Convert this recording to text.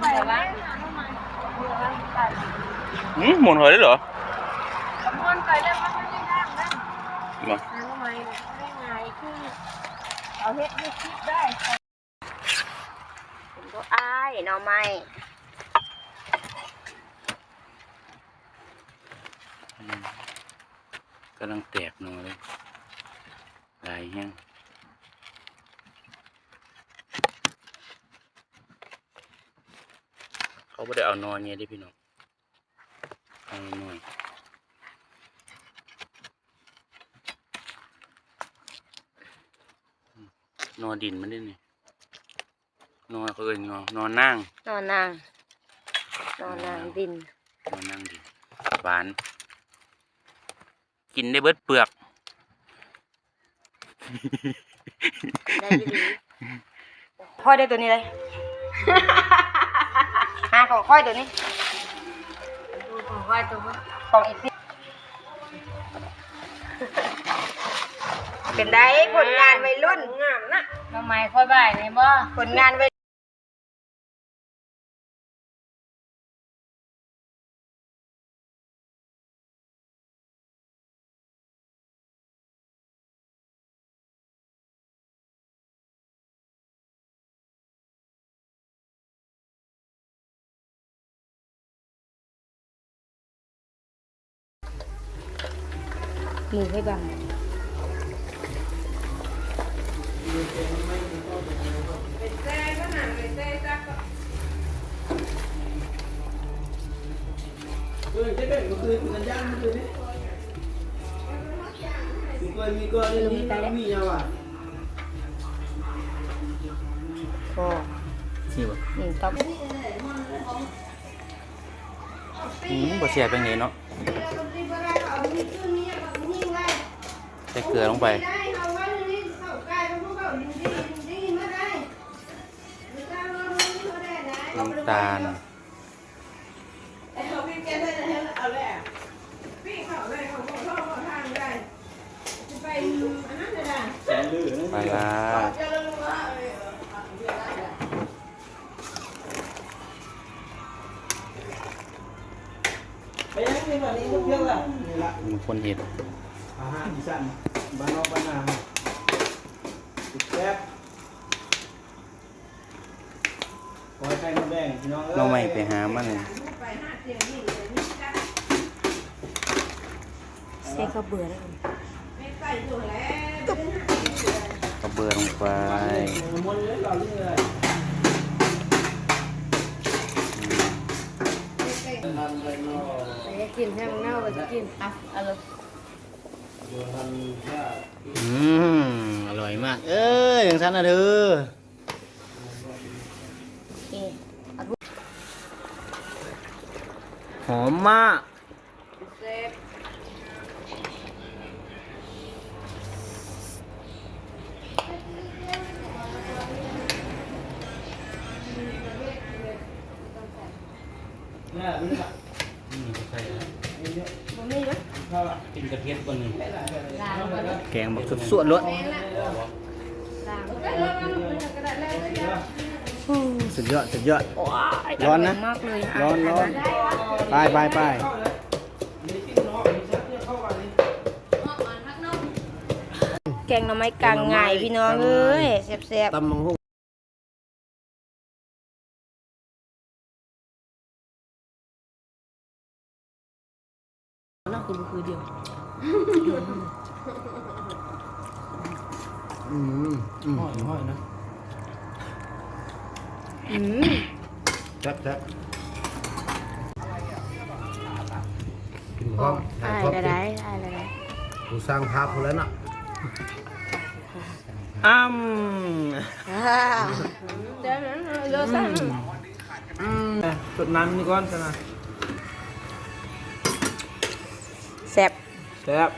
ไปแล้วอืมหมุนหัวได้เหรอมันไปแล้วมันไม่ได้นั่นมาทำไมไม่ไงคือเอาเฮ็ดให้คิดได้ผมก็อ้ายหน่อไม้อืมกำลังแตกหนอเลยลายแห้ง เขาไม่ได้เอานอนเนี่ยดิพี่น้องเอาหน่อยอืมนอดินมันได้นี่นอเขาเอ่ยนอนอนนั่งนอนนางนอนนางดินนอนนั่งดินหวาน กินได้เบิดเปลือกได้ดีค่อยได้ตัวนี้เลยหาของ ค่อยตัวนี้ดูของค่อยตัวมันของอีกสิเป็นได้ผลงานวัยรุ่นงามนะทำไมค่อยบ่ายเนี่ยบ่ผลงานวัย หมูให้บังเออจ๊เป็นเมื่อคืนมันย่างเมื่อคืนนี้มีกล้วยมีกล้วยมีมีเยาอะก็นี่บ่หนึ่งต๊อกอืมบ่เสียเป็นไงเนาะใส่เกลือลงไปน้ำตาลปลาร้าไปยังนี่วันนี้ก็เพียงละนี่ละบางคนเห็ดอาหารอีสาน บ้านนอกบ้านนาแซ่บคอยไข่มดแดงพี่น้องเอ้ยเราไม่ไปหามันเซ่ก็เบื่อแล้วกระเบือลงไปมนเลยเราเรื่อยไปกินให้มันเน่าไปกินอะเอาเลย อืมอร่อยมาก เอ้ยอย่างฉันนะเธอนี่หอมมากเซ็ตเนี่ยนี่ละนี่ใส่แล้วมันไม่เยอะ เข้าละกินกระเทียมก่อนหนึ่งล้างก่อนนะแกงแบบสวดๆรสล้างก็ได้ก็ได้เลยเลยจ้ะสุดยอดสุดยอดโอ้ยร้อนนะมากเลยร้อนร้อนไปไปไปเข้าเลยนี่กินเนาะมีชักเนี่ยเข้ากันนี่แกงหน่อไม้กลางไงพี่น้องเอ้ยแซ่บตำมังหุ งน่าคือคือเดียวอืมอืมห้อยห้อยนะๆอืมแซ่บแซ่บกินพโอ้ร้อมอายละได้อายละได้กูสร้างภาพเขาแล้วน่ะอ้ำอ้าวเดี๋ยวนั้นเลือกสั่งอืมจุดน้ำนี่ก่อนกันนะ แซ่บแซ่บ